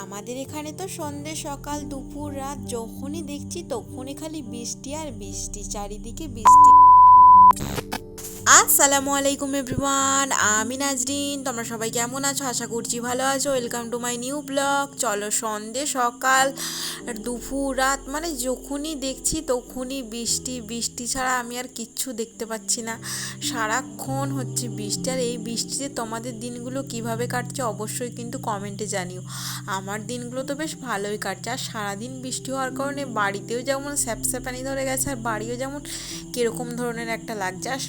আমাদের এখানে তো সন্ধে সকাল, দুপুর রাত, যখনই দেখছি তখনই খালি বৃষ্টি আর বৃষ্টি, চারিদিকে বৃষ্টি। আসসালামু আলাইকুম এভরিওয়ান, আমি নাজরিন, তোমরা সবাই কেমন আছো? আশা করছি ভালো আছো। Welcome to my new blog চলো সন্ধে সকাল, দুপুর, রাত মানে যখনই দেখছি তখনই বৃষ্টি বৃষ্টি ছাড়া আমি আর কিচ্ছু দেখতে পাচ্ছি না। সারাক্ষণ হচ্ছে বৃষ্টি। আর এই বৃষ্টিতে তোমাদের দিনগুলো কীভাবে কাটছে অবশ্যই কিন্তু কমেন্টে জানিও। আমার দিনগুলো তো বেশ ভালোই কাটছে। আর সারাদিন বৃষ্টি হওয়ার কারণে বাড়িতেও যেমন স্যাপস্যাপানি ধরে গেছে, আর বাড়িও যেমন কীরকম ধরনের একটা লাগছে। আর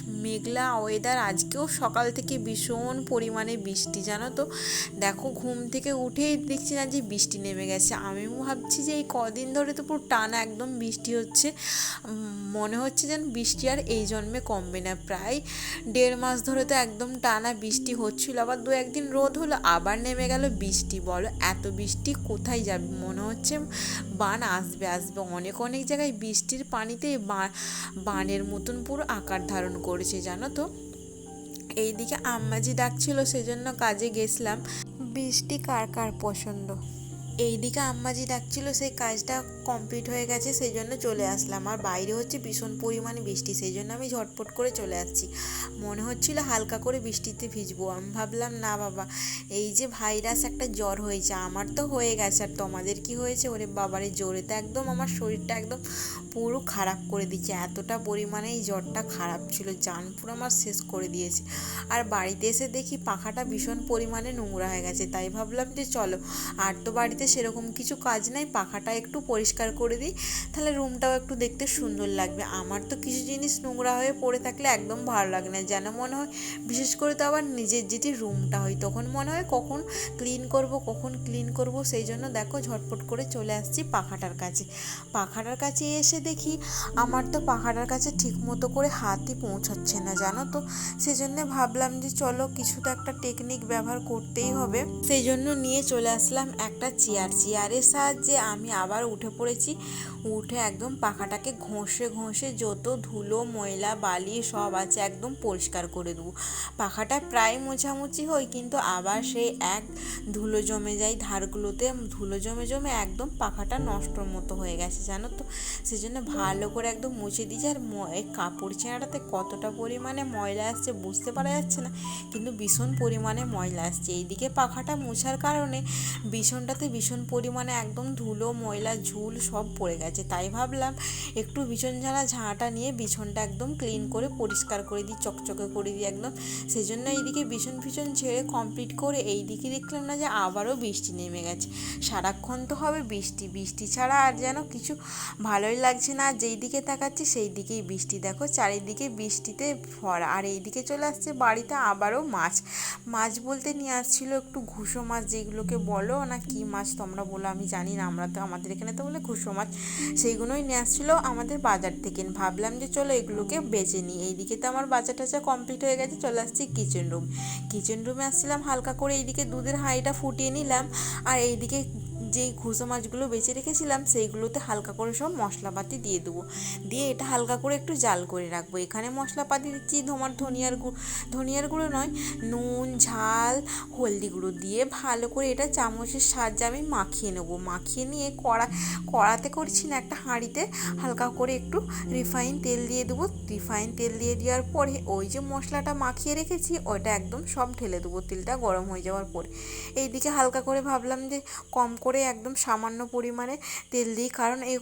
মেঘলা ওয়েদার আজকেও সকাল থেকে ভীষণ পরিমাণে বৃষ্টি, জানো তো? দেখো, ঘুম থেকে উঠেই দেখছি না যে বৃষ্টি নেমে গেছে। আমিও ভাবছি যে এই কদিন ধরে তো পুরো টানা একদম বৃষ্টি হচ্ছে। মনে হচ্ছে যেন বৃষ্টি আর এই জন্মে কমবে না। প্রায় দেড় মাস ধরে তো একদম টানা বৃষ্টি হচ্ছিল, আবার দু একদিন রোদ হলো, আবার নেমে গেল বৃষ্টি। বলো, এত বৃষ্টি কোথায় যাবে? মনে হচ্ছে বান আসবে আসবে। অনেক অনেক জায়গায় বৃষ্টির পানিতে বানের মতন পুরো আকার ধারণ করেছে জানো তো? এইদিকে আম্মাজি ডাকছিল সেজন্য কাজে গেছিলাম। বৃষ্টি কার কার পছন্দ? এইদিকে আম্মাজি ডাকছিল, সেই কাজটা কমপ্লিট হয়ে গেছে সেই জন্য চলে আসলাম। আর বাইরে হচ্ছে ভীষণ পরিমাণে বৃষ্টি সেই জন্য আমি ঝটপট করে চলে আসছি। মনে হচ্ছিল হালকা করে বৃষ্টিতে ভিজবো। আমি ভাবলাম, না বাবা, এই যে ভাইরাস একটা জ্বর হয়েছে, আমার তো হয়ে গেছে। আর তোমাদের কি হয়েছে? ওরে বাবারে জ্বরে তো একদম আমার শরীরটা একদম পুরো খারাপ করে দিচ্ছে। এতটা পরিমাণে এই জ্বরটা খারাপ ছিল, জান পুরো আমার শেষ করে দিয়েছে। আর বাড়িতে এসে দেখি পাখাটা ভীষণ পরিমাণে নোংরা হয়ে গেছে। তাই ভাবলাম যে চলো, আর তো বাড়িতে সেরকম কিছু কাজ নাই, পাখাটা একটু পরিষ্কার করে দিই, তাহলে রুমটাও একটু দেখতে সুন্দর লাগবে। আমার তো কিছু জিনিস নোংরা হয়ে পড়ে থাকলে একদম ভালো লাগে না, যেন মনে হয় বিশেষ করে তো আবার নিজের যেটি রুমটা হয়, তখন মনে হয় কখন ক্লিন করব, কখন ক্লিন করব, সেই জন্য দেখো ঝটপট করে চলে আসছি পাখাটার কাছে। পাখাটার কাছে এসে দেখি আমার তো পাখাটার কাছে ঠিক মতো করে হাতই পৌঁছাচ্ছে না, জানো তো? সেই জন্য ভাবলাম যে চলো কিছু তো একটা টেকনিক ব্যবহার করতেই হবে। সেই জন্য নিয়ে চলে আসলাম একটা চেয়ার চেয়ারের সাহায্যে আমি আবার উঠে পড়েছি। উঠে একদম পাখাটাকে ঘষে ঘষে যত ধুলো, ময়লা, বালি সব আছে একদম পরিষ্কার করে দেবো। পাখাটা প্রায় মোছামুছি হয়, কিন্তু আবার সেই এক ধুলো জমে যায় ধারগুলোতে, ধুলো জমে জমে একদম পাখাটা নষ্টর মতো হয়ে গেছে, জানো তো? সেই জন্য ভালো করে একদম মুছে দিয়েছি, আর এই কাপড় ছেঁড়াটাতে কতটা পরিমাণে ময়লা আসছে বুঝতে পারা যাচ্ছে না, কিন্তু ভীষণ পরিমাণে ময়লা আসছে। এইদিকে পাখাটা মোছার কারণে বিছনটাতে ভীষণ পরিমাণে একদম ধুলো, ময়লা, ঝুল সব পড়ে গেছে। তাই ভাবলাম একটু বিছন ঝাড়া ঝাঁটা নিয়ে বিছনটা একদম ক্লিন করে পরিষ্কার করে দিই, চকচকে করে দিই একদম। সেই জন্য এইদিকে বিছন ফিছন ছেড়ে কমপ্লিট করে এই দিকে দেখলাম না যে আবারও বৃষ্টি নেমে গেছে। সারাক্ষণ তো হবে বৃষ্টি বৃষ্টি ছাড়া আর যেন কিছু ভালোই লাগছে না। আর যেই দিকে তাকাচ্ছি সেই দিকেই বৃষ্টি। দেখো চারিদিকে বৃষ্টিতে ভরা। আর এইদিকে চলে আসছে বাড়িতে আবারও মাছ। মাছ বলতে নিয়ে আসছিল একটু ঘুষো মাছ, যেগুলোকে বলো না কি মাছ তোমরা বলো, আমি জানি না। আমরা তো আমাদের এখানে তো বলে ঘুষো মাছ। সেইগুলোই নিয়ে আসছিল আমাদের বাজার থেকে। ভাবলাম যে চলো এগুলোকে বেছে নিই। এইদিকে তো আমার বাজার টাচা কমপ্লিট হয়ে গেছে, চলে আসছি কিচেন রুম কিচেন রুমে আসছিলাম, হালকা করে এইদিকে দুধের হাঁড়িটা ফুটিয়ে নিলাম। আর এইদিকে যেই ঘুষো মাছগুলো বেঁচে রেখেছিলাম, সেইগুলোতে হালকা করে সব মশলাপাতি দিয়ে দেবো। দিয়ে এটা হালকা করে একটু জাল করে রাখব। এখানে মশলাপাতি দিচ্ছি তোমার ধনিয়ার গুঁড়ো ধনিয়ার গুঁড়ো নয়, নুন, ঝাল, হলদি গুঁড়ো দিয়ে ভালো করে এটা চামচের সাহায্যে আমি মাখিয়ে নেব। মাখিয়ে নিয়ে কড়া, কড়াতে করছি না, একটা হাঁড়িতে হালকা করে একটু রিফাইন তেল দিয়ে দেবো। রিফাইন তেল দিয়ে দেওয়ার পরে ওই যে মশলাটা মাখিয়ে রেখেছি, ওইটা একদম সব ঢেলে দেবো। তেলটা গরম হয়ে যাওয়ার পরে। এইদিকে হালকা করে ভাবলাম যে কম করে একদম সামান্য পরিমাণে তেল দিই। কারণ এই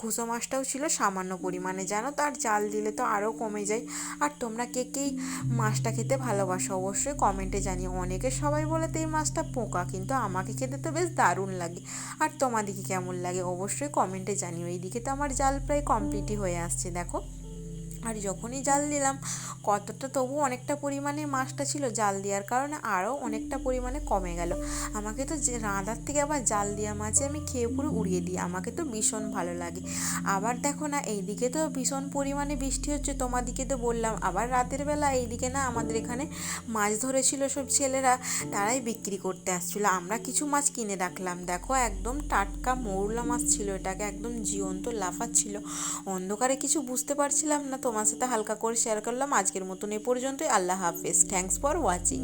ঘুষো মাছটাও ছিল সামান্য পরিমাণে। জানো তো? আর জাল দিলে তো আরও কমে যায়। আর তোমরা কে কেই মাছটা খেতে ভালোবাসো অবশ্যই কমেন্টে জানিও। অনেকে সবাই বলে তো এই মাছটা পোকা, কিন্তু আমাকে খেতে তো বেশ দারুণ লাগে। আর তোমাদেরকে কেমন লাগে অবশ্যই কমেন্টে জানিও। এইদিকে তো আমার জাল প্রায় কমপ্লিটই হয়ে আসছে, দেখো। আর যখনই জাল দিলাম, কতটা তবু অনেকটা পরিমাণে মাছটা ছিল জাল দেওয়ার কারণে আরও অনেকটা পরিমাণে কমে গেল। আমাকে তো যে রাঁধার থেকে আবার জাল দেওয়া মাছে আমি খেয়ে পুরো উড়িয়ে দিই, আমাকে তো ভীষণ ভালো লাগে। আবার দেখো না, এইদিকে তো ভীষণ পরিমাণে বৃষ্টি হচ্ছে, তোমাদিকে তো বললাম, আবার রাতের বেলা এইদিকে না আমাদের এখানে মাছ ধরেছিল সব ছেলেরা, তারাই বিক্রি করতে আসছিল। আমরা কিছু মাছ কিনে রাখলাম, দেখো একদম টাটকা মৌরলা মাছ ছিল এটাকে, একদম জীবন্ত লাফাচ্ছিল। অন্ধকারে কিছু বুঝতে পারছিলাম না তোমার সাথে হালকা করে শেয়ার করলাম। আজকের মতন এ পর্যন্তই। আল্লাহ হাফেজ। Thanks for watching